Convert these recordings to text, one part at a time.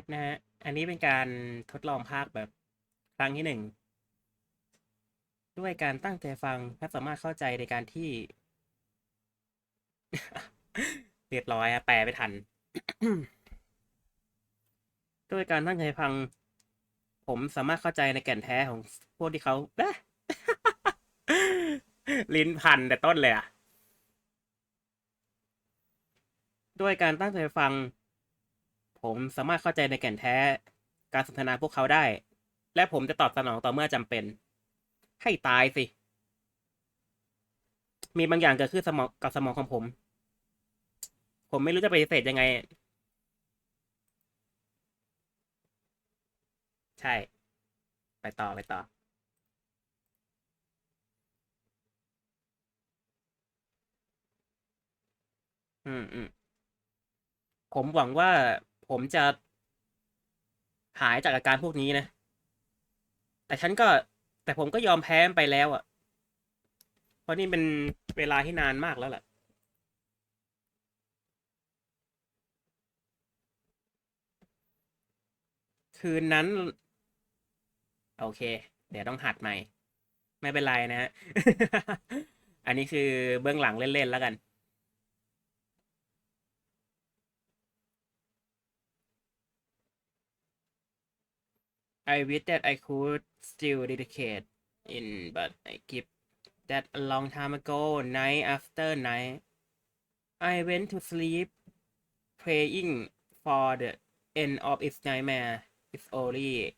สนะฮะ อันนี้เป็นการทดลองภาคแบบครั้งที่หนึ่ง ด้วยการตั้งใจฟังและสามารถเข้าใจในการที่ เรียบร้อยอะแปลไม่ทัน ด้วยการตั้งใจฟัง ผมสามารถเข้าใจในแก่นแท้ของพวกที่เขาลิ้นพันแต่ต้นเลยอะด้วยการตั้งใจฟัง ผมสามารถเข้าใจในแก่นแท้การสนทนาพวกเขาได้ และผมจะตอบสนองต่อเมื่อจำเป็น ให้ตายสิ มีบางอย่างเกิดขึ้นสมองกับสมองของผม ผมไม่รู้จะปฏิเสธยังไง ใช่ ไปต่อไปต่ออืมอืมผมหวังว่า ผมจะหายจากอาการพวกนี้นะ แต่ฉันก็แต่ผมก็ยอมแพ้ไปแล้วอะ่ะ เพราะนี่เป็นเวลาที่นานมากแล้วแหละคืนนั้น โอเค เดี๋ยวต้องหัดใหม่ ไม่เป็นไรนะฮะ อันนี้คือเบื้องหลังเล่น ๆ แล้วกัน I wish that I could still dedicate in, but I give that a long time ago, night after night. I went to sleep praying for the end of its nightmare. It's only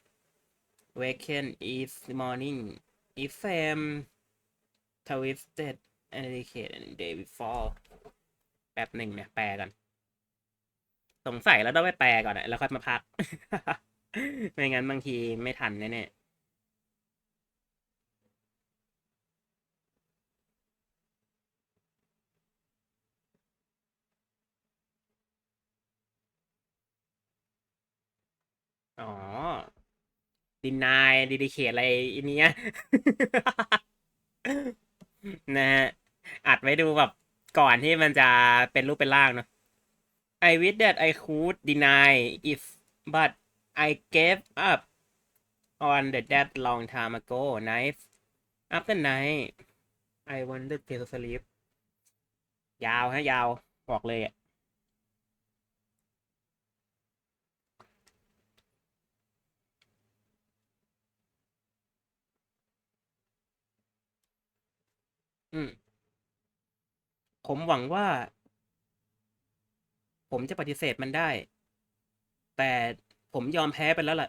waken each morning. If I'm twisted and dedicate and day before แป๊บหนึ่งเนี่ยแปลก่อน สงสัยแล้วต้องไปแปลก่อนอะแล้วค่อยมาพัก ไม่งั้นบางทีไม่ทันแน่อ๋อดินายดีดีเคอะไรอันเนี้ย นะฮะ อัดไว้ดูแบบก่อนที่มันจะเป็นรูปเป็นร่างเนอะ I wish that I could deny it but I gave up on the that long time ago night after night I wanted to sleep ยาวฮะยาวบอกเลยอะอืม ผมหวังว่า ผมจะปฏิเสธมันได้ แต่ ผมยอมแพ้ไปแล้วล่ะ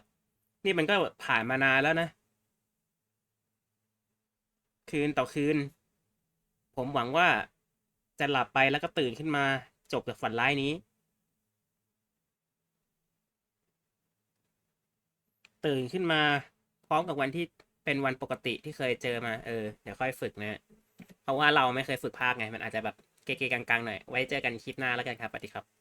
นี่มันก็ผ่านมานานแล้วนะ คืนต่อคืน ผมหวังว่าจะหลับไปแล้วก็ตื่นขึ้นมาจบกับฝันร้ายนี้ ตื่นขึ้นมาพร้อมกับวันที่เป็นวันปกติที่เคยเจอมา เออ เดี๋ยวค่อยฝึกนะ เพราะว่าเราไม่เคยฝึกภาคไง มันอาจจะแบบเก๊ๆกังๆหน่อย ไว้เจอกันคลิปหน้าแล้วกันครับสวัสดีครับ